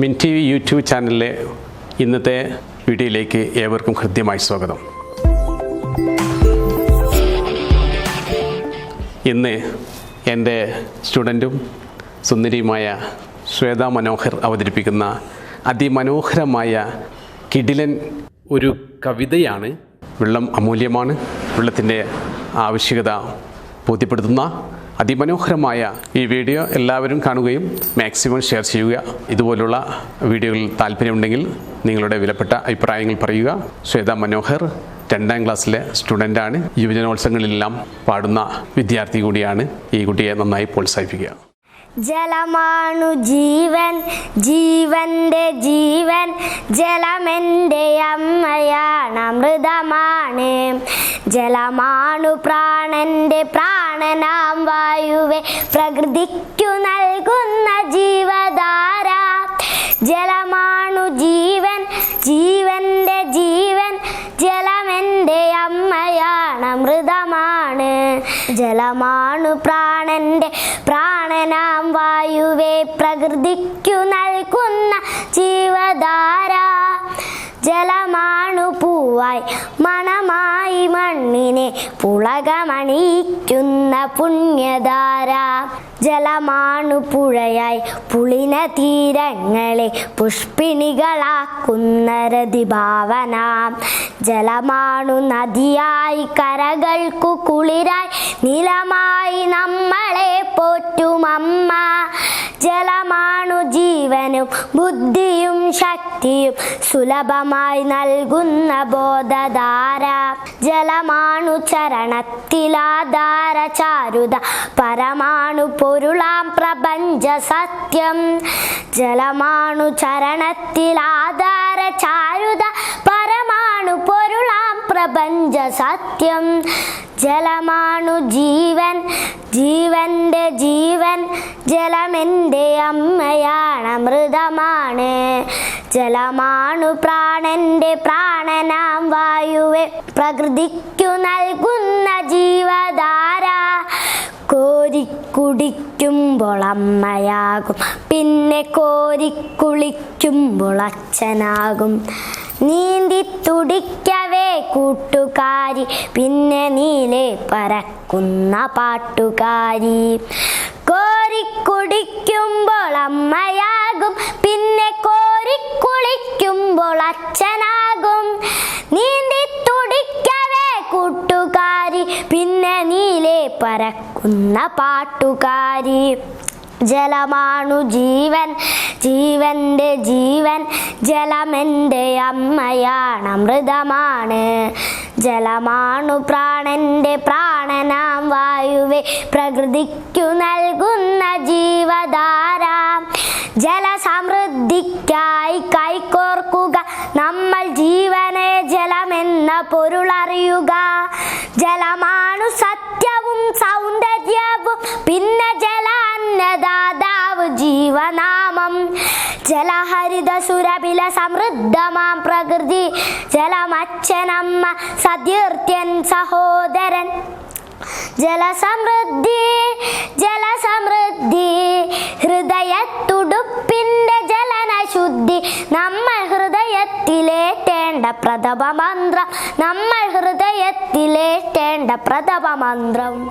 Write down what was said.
മിൻ T V YouTube ചാനലിലെ ഇന്നത്തെ വീഡിയോയിലേക്ക് ഏവർക്കും ഹൃദ്യമായി സ്വാഗതം. ഇന്ന് എന്റെ സ്റ്റുഡന്റും സുന്ദരിയുമായ ശ്വേത മനോഹർ അവതരിപ്പിക്കുന്ന അതിമനോഹരമായ കിടിലൻ ഒരു കവിതയാണ്. വെള്ളം അമൂല്യമാണ്. വെള്ളത്തിന്റെ ആവശ്യകത ബോധ്യപ്പെടുത്തുന്ന അതിമനോഹരമായ ഈ വീഡിയോ എല്ലാവരും കാണുകയും മാക്സിമം ഷെയർ ചെയ്യുക. ഇതുപോലുള്ള വീഡിയോകളിൽ താല്പര്യമുണ്ടെങ്കിൽ നിങ്ങളുടെ വിലപ്പെട്ട അഭിപ്രായങ്ങൾ പറയുക. ശ്വേത മനോഹർ രണ്ടാം ക്ലാസ്സിലെ സ്റ്റുഡന്റാണ് യുവജനോത്സവങ്ങളിലെല്ലാം പാടുന്ന വിദ്യാർത്ഥി കൂടിയാണ് ഈ കുട്ടിയെ നന്നായി പ്രോത്സാഹിപ്പിക്കുക. ജലമാണു ജീവൻ ജീവന്റെ ജീവൻ. ജലമെന്റെ അമ്മയാണ് അമൃതമാണ്. ജലമാണു പ്രാണന്റെ പ്രാണനാം വായുവെ പ്രകൃതിക്കു നൽകുന്ന ജീവധാര. ജലമാണു ജീവൻ ജീവന്റെ ജീവൻ ജലമെന്റെ അമ്മയാണ് അമൃതമാണ്. ജലമാണു പ്രാണന്റെ പ്രാണനാം വായുവെ പ്രകൃതിക്കു നൽകുന്ന ജീവധാര. ജലമാണു പൂവായി മണമായി പുളകമണിക്കുന്ന പുണ്യധാര. ജലമാണു പുഴയായി പുളിന തീരങ്ങളെ പുഷ്പിണികളാക്കുന്ന രതിഭാവന. ജലമാണു നദിയായി കരകൾക്കു കുളിരായി നിലമായി നമ്മളെ പോറ്റുമമ്മ ജലമാണു ജീവനും ബുദ്ധിയും ശക്തിയും സുലഭമായി നൽകുന്ന ബോധധാര. ജലമാണു ചരണത്തിലാധാര ചാരുത പരമാണു പൊരുളാം പ്രപഞ്ച സത്യം. ജലമാണു ചരണത്തിലാധാര ചാരുത പരമാണു പൊരുളാം പ്രപഞ്ച സത്യം. ജലമാണു ജീവൻ. ജീവന്റെ ജീവൻ ജലമെന്റെ അമ്മയാണ് അമൃതമാണ്. ജലമാണു പ്രാണന്റെ പ്രാണനാം വായുവെ പ്രകൃതിക്കു നൽകുന്ന ജീവധാര. കോരിക്കുടിക്കുമ്പോൾ അമ്മയാകും പിന്നെ കോരിക്കുളിക്കുമ്പോൾ അച്ഛനാകും. നീന്തി തുടിക്കവേ കൂട്ടുകാരി. പിന്നെ നീലെ പറക്കുന്ന പാട്ടുകാരി. കോരിക്കുടിക്കുമ്പോൾ അമ്മയാകും പിന്നെ കോരിക്കുളിക്കുമ്പോൾ അച്ഛനാകും. നീന്തി തുടിക്കവേ കൂട്ടുകാരി പിന്നെ നീലെ പറക്കുന്ന പാട്ടുകാരി. ജലമാണു ജീവൻ ജീവന്റെ ജീവൻ ജലമെന്റെ അമ്മയാണ് അമൃതമാണ്. ജലമാണു പ്രാണന്റെ പ്രാണനാം വായുവെ പ്രകൃതിക്കു നൽകുന്ന ജീവധാര. ജലസമൃദ്ധിക്കായി കൈകോർക്കുക നമ്മൾ ജീവനെ ജലമെന്ന പൊരുളറിയുക. ജലമാണു സത്യവും ജലഹരിത സുരഭില സമൃദ്ധമാം പ്രകൃതി. ജലമച്ഛനമ്മ സതീർത്ഥ്യൻ സഹോദരൻ. ജലസമൃദ്ധി ജലസമൃദ്ധി. ഹൃദയത്തുടുപ്പിന്റെ ജലനശുദ്ധി. നമ്മൾ ഹൃദയത്തിലേറ്റേണ്ട പ്രഥമ മന്ത്രം. നമ്മൾ ഹൃദയത്തിലേറ്റേണ്ട പ്രഥമ മന്ത്രം.